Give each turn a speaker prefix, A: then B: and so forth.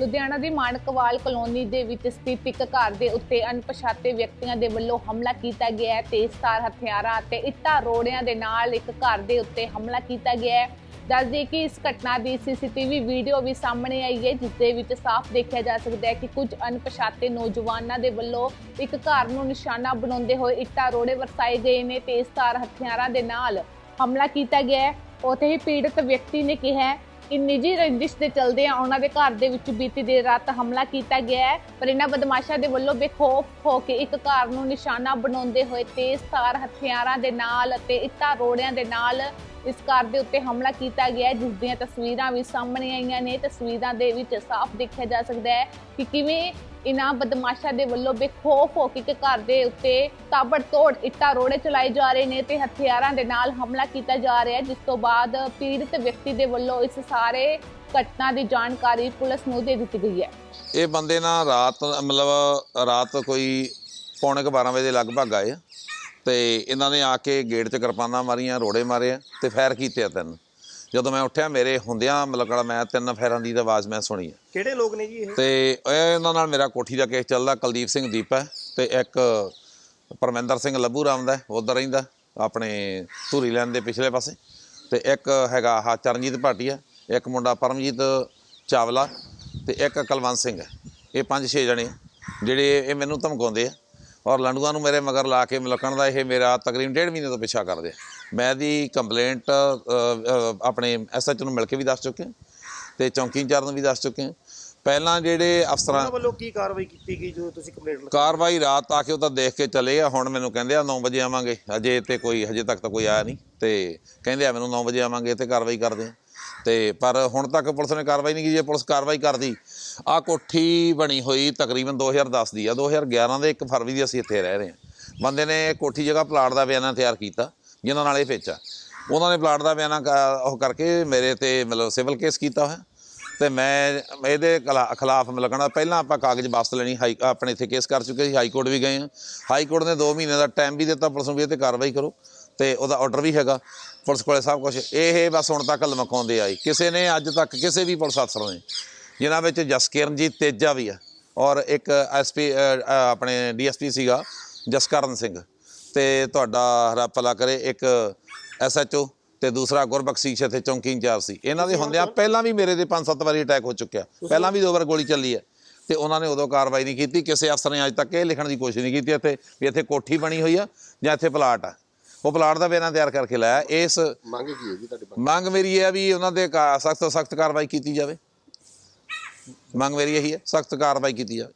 A: ਲੁਧਿਆਣਾ ਦੀ Mankwal colony ਦੇ ਵਿੱਚ ਸਥਿਤ ਇੱਕ ਘਰ ਦੇ ਉੱਤੇ ਅਣਪਛਾਤੇ ਵਿਅਕਤੀਆਂ ਦੇ ਵੱਲੋਂ ਹਮਲਾ ਕੀਤਾ ਗਿਆ ਹੈ ਤੇਜ਼ਧਾਰ ਹਥਿਆਰਾਂ ਅਤੇ ਇੱਟਾਂ ਰੋੜਿਆਂ ਦੇ ਨਾਲ ਇੱਕ ਘਰ ਦੇ ਉੱਤੇ ਹਮਲਾ ਕੀਤਾ ਗਿਆ ਹੈ। ਦੱਸ ਦਈਏ ਕਿ ਇਸ ਘਟਨਾ ਦੀ ਸੀਸੀਟੀਵੀ ਵੀਡੀਓ ਵੀ ਸਾਹਮਣੇ ਆਈ ਹੈ, ਜਿਸ ਦੇ ਵਿੱਚ ਸਾਫ਼ ਦੇਖਿਆ ਜਾ ਸਕਦਾ ਹੈ ਕਿ ਕੁਝ ਅਣਪਛਾਤੇ ਨੌਜਵਾਨਾਂ ਦੇ ਵੱਲੋਂ ਇੱਕ ਘਰ ਨੂੰ ਨਿਸ਼ਾਨਾ ਬਣਾਉਂਦੇ ਹੋਏ ਇੱਟਾਂ ਰੋੜੇ ਵਰਸਾਏ ਗਏ ਨੇ ਤੇਜ਼ਧਾਰ ਹਥਿਆਰਾਂ ਦੇ ਨਾਲ ਹਮਲਾ ਕੀਤਾ ਗਿਆ ਹੈ। ਉੱਥੇ ਹੀ ਪੀੜਤ ਵਿਅਕਤੀ ਨੇ ਕਿਹਾ ਕਿ ਨਿੱਜੀ ਰੰਜਿਸ਼ ਦੇ ਚਲਦੇ ਆ, ਉਹਨਾਂ ਦੇ ਘਰ ਦੇ ਵਿੱਚ ਬੀਤੀ ਦੇਰ ਰਾਤ ਹਮਲਾ ਕੀਤਾ ਗਿਆ ਹੈ, ਪਰ ਇਹਨਾਂ ਬਦਮਾਸ਼ਾਂ ਦੇ ਵੱਲੋਂ ਬੇਖੌਫ ਹੋ ਕੇ ਇੱਕ ਘਰ ਨੂੰ ਨਿਸ਼ਾਨਾ ਬਣਾਉਂਦੇ ਹੋਏ ਤੇਜ਼ ਤੇਜ਼ਧਾਰ ਹਥਿਆਰਾਂ ਦੇ ਨਾਲ ਅਤੇ ਇੱਟਾਂ ਰੋੜਿਆਂ ਦੇ ਨਾਲ ਇਸ ਘਰ ਦੇ ਉੱਤੇ ਹਮਲਾ ਕੀਤਾ ਗਿਆ ਜਿਸ ਦੀਆਂ ਤਸਵੀਰਾਂ ਵੀ ਸਾਹਮਣੇ ਆਈਆਂ ਨੇ। ਤਸਵੀਰਾਂ ਦੇ ਵਿੱਚ ਸਾਫ਼ ਦੇਖਿਆ ਜਾ ਸਕਦਾ ਹੈ ਕਿ ਕਿਵੇਂ ਇਹਨਾਂ ਬਦਮਾਸ਼ਾਂ ਦੇ ਵੱਲੋਂ ਬੇਖੌਫ ਹੋ ਕੇ ਇੱਕ ਘਰ ਦੇ ਉੱਤੇ ਤਾਬੜਤੋੜ ਇੱਟਾਂ ਰੋੜੇ ਚਲਾਏ ਜਾ ਰਹੇ ਨੇ ਤੇ ਹਥਿਆਰਾਂ ਦੇ ਨਾਲ ਹਮਲਾ ਕੀਤਾ ਜਾ ਰਿਹਾ ਹੈ, ਜਿਸ ਤੋਂ ਬਾਅਦ ਪੀੜਤ ਵਿਅਕਤੀ ਦੇ ਵੱਲੋਂ ਇਸ ਸਾਰੇ ਘਟਨਾ ਦੀ ਜਾਣਕਾਰੀ ਪੁਲਿਸ ਨੂੰ ਦੇ ਦਿੱਤੀ ਗਈ ਹੈ।
B: ਇਹ ਬੰਦੇ ਨਾ ਰਾਤ, ਮਤਲਬ ਰਾਤ ਕੋਈ ਪੌਣੇ ਕੁ 12 ਵਜੇ ਦੇ ਲਗਭਗ ਆਏ ਤੇ ਇਹਨਾਂ ਨੇ ਆ ਕੇ ਗੇਟ 'ਚ ਕਿਰਪਾਨਾਂ ਮਾਰੀਆਂ ਰੋੜੇ ਮਾਰੇ ਆ ਤੇ ਫਾਇਰ ਕੀਤੇ ਆ ਤਿੰਨ। ਜਦੋਂ ਮੈਂ ਉੱਠਿਆ ਮੇਰੇ ਹੁੰਦਿਆਂ ਮਤਲਬ ਕਿਹੜਾ ਮੈਂ ਤਿੰਨ ਫਾਇਰਾਂ ਦੀ ਆਵਾਜ਼ ਮੈਂ ਸੁਣੀ ਆ।
C: ਕਿਹੜੇ ਲੋਕ ਨੇ ਜੀ ਇਹ?
B: ਤੇ ਇਹ ਇਹਨਾਂ ਨਾਲ ਮੇਰਾ ਕੋਠੀ ਦਾ ਕੇਸ ਚੱਲਦਾ ਕੁਲਦੀਪ ਸਿੰਘ ਦੀਪ ਹੈ ਤੇ ਇੱਕ ਪਰਮਿੰਦਰ ਸਿੰਘ ਲੱਭੂ ਰਾਮ ਦਾ ਉਧਰ ਰਹਿੰਦਾ ਆਪਣੇ ਧੂਰੀ ਲੈਣ ਦੇ ਪਿਛਲੇ ਪਾਸੇ। ਤੇ ਇੱਕ ਹੈਗਾ ਆਹ ਚਰਨਜੀਤ ਭਾਟੀਆ ਇੱਕ ਮੁੰਡਾ ਪਰਮਜੀਤ ਚਾਵਲਾ ਤੇ ਇੱਕ ਕੁਲਵੰਤ ਸਿੰਘ ਹੈ ਇਹ ਪੰਜ ਛੇ ਜਣੇ ਜਿਹੜੇ ਇਹ ਮੈਨੂੰ ਧਮਕਾਉਂਦੇ ਆ। ਔਰ ਲੰਡੂਆਂ ਨੂੰ ਮੇਰੇ ਮਗਰ ਲਾ ਕੇ ਮਲਕਣ ਦਾ ਇਹ ਮੇਰਾ ਤਕਰੀਬਨ ਡੇਢ ਮਹੀਨੇ ਤੋਂ ਪਿੱਛਾ ਕਰਦੇ ਆ। ਮੈਂ ਇਹਦੀ ਕੰਪਲੇਂਟ ਆਪਣੇ ਐਸਐਚ ਨੂੰ ਮਿਲ ਕੇ ਵੀ ਦੱਸ ਚੁੱਕੇ ਤੇ ਚੌਂਕੀ ਇੰਚਾਰਜ ਨੂੰ ਵੀ ਦੱਸ ਚੁੱਕੇ ਪਹਿਲਾਂ ਜਿਹੜੇ ਅਫਸਰਾਂ
C: ਵੱਲੋਂ ਕੀ ਕਾਰਵਾਈ ਕੀਤੀ ਗਈ ਜੋ ਤੁਸੀਂ ਕੰਪਲੇਂਟ
B: ਕਾਰਵਾਈ ਰਾਤ ਆ ਕੇ ਉਹ ਤਾਂ ਦੇਖ ਕੇ ਚਲੇ ਆ। ਹੁਣ ਮੈਨੂੰ ਕਹਿੰਦੇ ਆ 9 ਵਜੇ ਆਵਾਂਗੇ। ਅਜੇ ਤੇ ਕੋਈ ਹਜੇ ਤੱਕ ਤਾਂ ਕੋਈ ਆਇਆ ਨਹੀਂ ਤੇ ਕਹਿੰਦੇ ਆ ਮੈਨੂੰ 9 ਵਜੇ ਆਵਾਂਗੇ ਤੇ ਕਾਰਵਾਈ ਕਰਦੇ ਆ। ਤੇ ਪਰ ਹੁਣ ਤੱਕ ਪੁਲਿਸ ਨੇ ਕਾਰਵਾਈ ਨਹੀਂ ਕੀਤੀ, ਜੇ ਪੁਲਿਸ ਕਾਰਵਾਈ ਕਰਦੀ ਆ ਕੋਠੀ ਬਣੀ ਹੋਈ ਤਕਰੀਬਨ 2010 ਦੀ ਆ 2011 ਦੇ 1 ਫਰਵਰੀ ਦੀ ਅਸੀਂ ਇੱਥੇ ਰਹਿ ਰਹੇ ਹਾਂ। ਬੰਦੇ ਨੇ ਕੋਠੀ ਜਗ੍ਹਾ ਪਲਾਟ ਦਾ ਬਿਆਨਾ ਤਿਆਰ ਕੀਤਾ ਜਿਨ੍ਹਾਂ ਨਾਲ ਇਹ ਵੇਚਾ ਉਹਨਾਂ ਨੇ ਪਲਾਟ ਦਾ ਬਿਆਨਾ ਕ- ਉਹ ਕਰਕੇ ਮੇਰੇ ਤੇ ਮਤਲਬ ਸਿਵਲ ਕੇਸ ਕੀਤਾ ਹੋਇਆ। ਤੇ ਮੈਂ ਇਹਦੇ ਖਿਲਾ- ਖਿਲਾਫ ਮਿਲਕਣਾ ਪਹਿਲਾਂ ਆਪਾਂ ਕਾਗਜ਼ ਵਾਪਸ ਲੈਣੀ, ਹਾਈ, ਆਪਣੇ ਇੱਥੇ ਕੇਸ ਕਰ ਚੁੱਕੇ ਸੀ, ਹਾਈ ਕੋਰਟ ਵੀ ਗਏ ਹਾਂ। ਹਾਈ ਕੋਰਟ ਨੇ 2 ਮਹੀਨੇ ਦਾ ਟਾਈਮ ਵੀ ਦਿੱਤਾ, ਪੁਲਿਸ ਨੂੰ ਵੀ ਇਹ ਤੇ ਕਾਰਵਾਈ ਕਰੋ। ਤੇ ਉਹਦਾ ਆਰਡਰ ਵੀ ਹੈਗਾ ਪੁਲਿਸ ਕੋਲੇ ਸਭ ਕੁਝ ਇਹ ਬਸ ਹੁਣ ਤੱਕ ਲਮਕਾਉਂਦੇ ਆਈ। ਕਿਸੇ ਨੇ ਅੱਜ ਤੱਕ ਕਿਸੇ ਵੀ ਪੁਲਿਸ ਅਫਸਰ ਨੇ ਜਿਨ੍ਹਾਂ ਵਿੱਚ ਜਸਕਿਰਨਜੀਤ ਤੇਜਾ ਵੀ ਆ ਔਰ ਇੱਕ ਐਸਪੀ ਆਪਣੇ ਡੀਐਸਪੀ ਸੀਗਾ ਜਸਕਰਨ ਸਿੰਘ। ਤੇ ਤੁਹਾਡਾ ਭਲਾ ਕਰੇ ਇੱਕ ਐਸਐਚਓ ਤੇ ਦੂਸਰਾ ਗੁਰਬਖਸ਼ੀਸ਼ ਇੱਥੇ ਚੌਂਕੀ ਇੰਚਾਰਜ ਸੀ। ਇਹਨਾਂ ਦੇ ਹੁੰਦਿਆਂ ਪਹਿਲਾਂ ਵੀ ਮੇਰੇ ਤੇ ਪੰਜ ਸੱਤ ਵਾਰੀ ਅਟੈਕ ਹੋ ਚੁੱਕਿਆ। ਪਹਿਲਾਂ ਵੀ ਦੋ ਵਾਰ ਗੋਲੀ ਚੱਲੀ ਹੈ ਤੇ ਉਹਨਾਂ ਨੇ ਉਦੋਂ ਕਾਰਵਾਈ ਨਹੀਂ ਕੀਤੀ। ਕਿਸੇ ਅਫਸਰ ਨੇ ਅੱਜ ਤੱਕ ਇਹ ਲਿਖਣ ਦੀ ਕੋਸ਼ਿਸ਼ ਨਹੀਂ ਕੀਤੀ ਇੱਥੇ ਵੀ ਇੱਥੇ ਕੋਠੀ ਬਣੀ ਹੋਈ ਆ ਜਾਂ ਇੱਥੇ ਪਲਾਟ ਆ। ਉਹ ਪਲਾਟ ਦਾ ਬਿਆਨਾ ਤਿਆਰ ਕਰਕੇ ਲਾਇਆ ਇਸ
D: ਮੰਗ ਕੀ ਹੈ ਜੀ ਤੁਹਾਡੇ
B: ਮੰਗ? ਮੇਰੀ ਇਹ ਆ ਵੀ ਉਹਨਾਂ ਦੇ ਸਖਤ ਸਖਤ ਕਾਰਵਾਈ ਕੀਤੀ ਜਾਵੇ। ਮੰਗ ਮੇਰੀ ਇਹੀ ਹੈ ਸਖਤ ਕਾਰਵਾਈ ਕੀਤੀ ਜਾਵੇ।